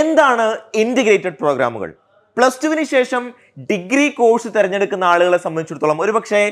എന്താണ് ഇന്റിഗ്രേറ്റഡ് പ്രോഗ്രാമുകൾ പ്ലസ് ടുവിന് ശേഷം ഡിഗ്രി കോഴ്സ് തിരഞ്ഞെടുക്കുന്ന ആളുകളെ സംബന്ധിച്ചിടത്തോളം ഒരുപക്ഷെ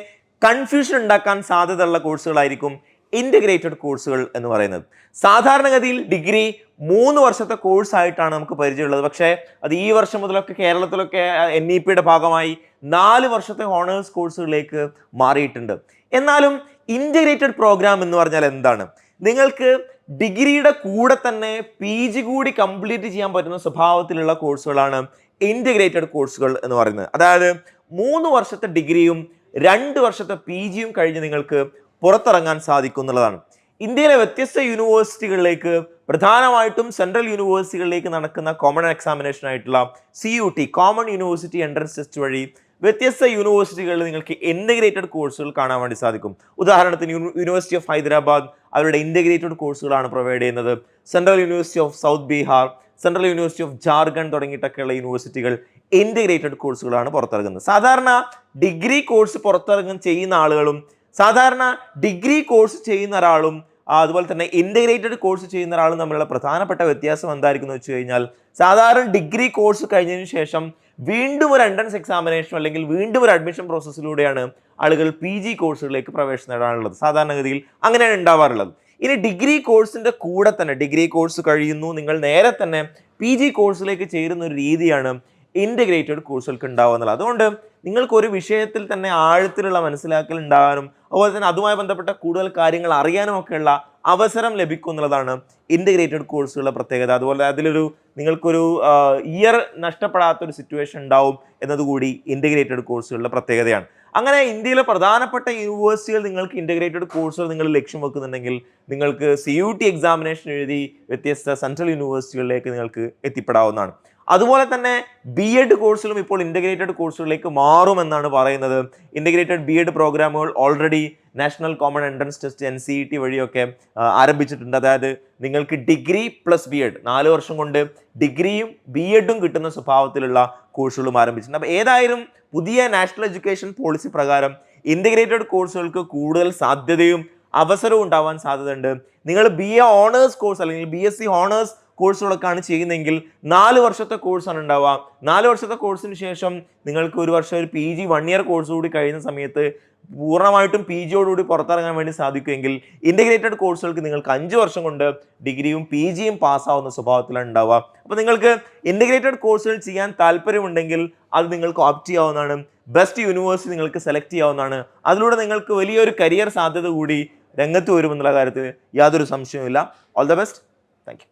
കൺഫ്യൂഷൻ ഉണ്ടാക്കാൻ സാധ്യതയുള്ള കോഴ്സുകളായിരിക്കും ഇന്റഗ്രേറ്റഡ് കോഴ്സുകൾ എന്ന് പറയുന്നത്. സാധാരണഗതിയിൽ ഡിഗ്രി മൂന്ന് വർഷത്തെ കോഴ്സായിട്ടാണ് നമുക്ക് പരിചയമുള്ളത്. പക്ഷേ അത് ഈ വർഷം മുതലൊക്കെ കേരളത്തിലൊക്കെ എൻ ഇ പിയുടെ ഭാഗമായി നാല് വർഷത്തെ ഓണേഴ്സ് കോഴ്സുകളിലേക്ക് മാറിയിട്ടുണ്ട്. എന്നാലും ഇന്റഗ്രേറ്റഡ് പ്രോഗ്രാം എന്ന് പറഞ്ഞാൽ എന്താണ്? നിങ്ങൾക്ക് ഡിഗ്രിയുടെ കൂടെ തന്നെ പി ജി കൂടി കംപ്ലീറ്റ് ചെയ്യാൻ പറ്റുന്ന സ്വഭാവത്തിലുള്ള കോഴ്സുകളാണ് ഇന്റഗ്രേറ്റഡ് കോഴ്സുകൾ എന്ന് പറയുന്നത്. അതായത് മൂന്ന് വർഷത്തെ ഡിഗ്രിയും രണ്ട് വർഷത്തെ പി ജിയും കഴിഞ്ഞ് നിങ്ങൾക്ക് പുറത്തിറങ്ങാൻ സാധിക്കും എന്നുള്ളതാണ് ഇന്ത്യയിലെ വ്യത്യസ്ത യൂണിവേഴ്സിറ്റികളിലേക്ക് പ്രധാനമായിട്ടും സെൻട്രൽ യൂണിവേഴ്സിറ്റികളിലേക്ക് നടക്കുന്ന കോമൺ എക്സാമിനേഷൻ ആയിട്ടുള്ള C U T common university entrance test വഴി വ്യത്യസ്ത യൂണിവേഴ്സിറ്റികളിൽ നിങ്ങൾക്ക് ഇന്റഗ്രേറ്റഡ് കോഴ്സുകൾ കാണാൻ വേണ്ടി സാധിക്കും. ഉദാഹരണത്തിന് യൂണി- യൂണിവേഴ്സിറ്റി ഓഫ് ഹൈദരാബാദ് അവരുടെ ഇന്റഗ്രേറ്റഡ് കോഴ്സുകളാണ് പ്രൊവൈഡ് ചെയ്യുന്നത്. Central university of south Bihar central university of Jharkhand തുടങ്ങിയിട്ടൊക്കെയുള്ള യൂണിവേഴ്സിറ്റികൾ ഇന്റഗ്രേറ്റഡ് കോഴ്സുകളാണ് പുറത്തിറങ്ങുന്നത്. സാധാരണ ഡിഗ്രി കോഴ്സ് പുറത്തിറങ്ങുന്ന ചെയ്യുന്ന ആളുകളും സാധാരണ ഡിഗ്രി കോഴ്സ് ചെയ്യുന്ന ഒരാളും അതുപോലെ തന്നെ ഇന്റഗ്രേറ്റഡ് കോഴ്സ് ചെയ്യുന്ന ഒരാളും തമ്മിലുള്ള പ്രധാനപ്പെട്ട വ്യത്യാസം എന്തായിരിക്കും എന്ന് വെച്ച് കഴിഞ്ഞാൽ സാധാരണ ഡിഗ്രി കോഴ്സ് കഴിഞ്ഞതിന് ശേഷം വീണ്ടും ഒരു എൻട്രൻസ് എക്സാമിനേഷൻ അല്ലെങ്കിൽ വീണ്ടും ഒരു അഡ്മിഷൻ പ്രോസസ്സിലൂടെയാണ് ആളുകൾ പി ജി കോഴ്സുകളിലേക്ക് പ്രവേശനം നേടാനുള്ളത്. സാധാരണഗതിയിൽ അങ്ങനെയാണ് ഉണ്ടാവാറുള്ളത്. ഇനി ഡിഗ്രി കോഴ്സിന്റെ കൂടെ തന്നെ ഡിഗ്രി കോഴ്സ് കഴിയുന്നു നിങ്ങൾ നേരെ തന്നെ പി ജി കോഴ്സിലേക്ക് ചേരുന്ന ഒരു രീതിയാണ് ഇന്റഗ്രേറ്റഡ് കോഴ്സുകൾക്ക് ഉണ്ടാവുക എന്നുള്ളത്. അതുകൊണ്ട് നിങ്ങൾക്ക് ഒരു വിഷയത്തിൽ തന്നെ ആഴത്തിലുള്ള മനസ്സിലാക്കൽ ഉണ്ടാകാനും അതുപോലെ തന്നെ അതുമായി ബന്ധപ്പെട്ട കൂടുതൽ കാര്യങ്ങൾ അറിയാനും ഒക്കെയുള്ള അവസരം ലഭിക്കും എന്നുള്ളതാണ് ഇന്റഗ്രേറ്റഡ് കോഴ്സുകളുടെ പ്രത്യേകത. അതുപോലെ അതിലൊരു നിങ്ങൾക്കൊരു ഇയർ നഷ്ടപ്പെടാത്തൊരു സിറ്റുവേഷൻ ഉണ്ടാവും എന്നതുകൂടി ഇന്റഗ്രേറ്റഡ് കോഴ്സുകളുടെ പ്രത്യേകതയാണ്. അങ്ങനെ ഇന്ത്യയിലെ പ്രധാനപ്പെട്ട യൂണിവേഴ്സിറ്റികൾ നിങ്ങൾക്ക് ഇന്റഗ്രേറ്റഡ് കോഴ്സുകൾ നിങ്ങൾ ലക്ഷ്യം വെക്കുന്നുണ്ടെങ്കിൽ നിങ്ങൾക്ക് സി യു ടി എക്സാമിനേഷൻ എഴുതി വ്യത്യസ്ത സെൻട്രൽ യൂണിവേഴ്സിറ്റികളിലേക്ക് നിങ്ങൾക്ക് എത്തിപ്പെടാവുന്നതാണ്. അതുപോലെ തന്നെ ബി എഡ് കോഴ്സിലും ഇപ്പോൾ ഇന്റഗ്രേറ്റഡ് കോഴ്സുകളിലേക്ക് മാറുമെന്നാണ് പറയുന്നത്. ഇന്റഗ്രേറ്റഡ് ബി എഡ് പ്രോഗ്രാമുകൾ already national common entrance test N C E T വഴിയൊക്കെ ആരംഭിച്ചിട്ടുണ്ട്. അതായത് നിങ്ങൾക്ക് ഡിഗ്രി പ്ലസ് ബി എഡ് നാല് വർഷം കൊണ്ട് ഡിഗ്രിയും ബി എഡും കിട്ടുന്ന സ്വഭാവത്തിലുള്ള കോഴ്സുകളും ആരംഭിച്ചിട്ടുണ്ട്. അപ്പോൾ ഏതായാലും പുതിയ നാഷണൽ എഡ്യൂക്കേഷൻ പോളിസി പ്രകാരം ഇന്റഗ്രേറ്റഡ് കോഴ്സുകൾക്ക് കൂടുതൽ സാധ്യതയും അവസരവും ഉണ്ടാവാൻ സാധ്യതയുണ്ട്. നിങ്ങൾ ബി എ ഓണേഴ്സ് കോഴ്സ് അല്ലെങ്കിൽ ബി എസ് സി ഓണേഴ്സ് കോഴ്സുകളൊക്കെയാണ് ചെയ്യുന്നതെങ്കിൽ നാല് വർഷത്തെ കോഴ്സാണ് ഉണ്ടാവുക. നാല് വർഷത്തെ കോഴ്സിന് ശേഷം നിങ്ങൾക്ക് ഒരു വർഷം ഒരു P G one year course കൂടി കഴിയുന്ന സമയത്ത് പൂർണമായിട്ടും പി ജിയോടുകൂടി പുറത്തിറങ്ങാൻ വേണ്ടി സാധിക്കുമെങ്കിൽ ഇന്റഗ്രേറ്റഡ് കോഴ്സുകൾക്ക് നിങ്ങൾക്ക് അഞ്ച് വർഷം കൊണ്ട് ഡിഗ്രിയും പി ജിയും പാസ്സാവുന്ന സ്വഭാവത്തിലാണ് ഉണ്ടാവുക. അപ്പോൾ നിങ്ങൾക്ക് ഇന്റഗ്രേറ്റഡ് കോഴ്സുകൾ ചെയ്യാൻ താല്പര്യമുണ്ടെങ്കിൽ അത് നിങ്ങൾക്ക് ഓപ്റ്റ് ചെയ്യാവുന്നതാണ്. ബെസ്റ്റ് യൂണിവേഴ്സിറ്റി നിങ്ങൾക്ക് സെലക്ട് ചെയ്യാവുന്നതാണ്. അതിലൂടെ നിങ്ങൾക്ക് വലിയൊരു കരിയർ സാധ്യത കൂടി രംഗത്ത് വരുമെന്നുള്ള കാര്യത്തിൽ യാതൊരു സംശയവുമില്ല. All the best thank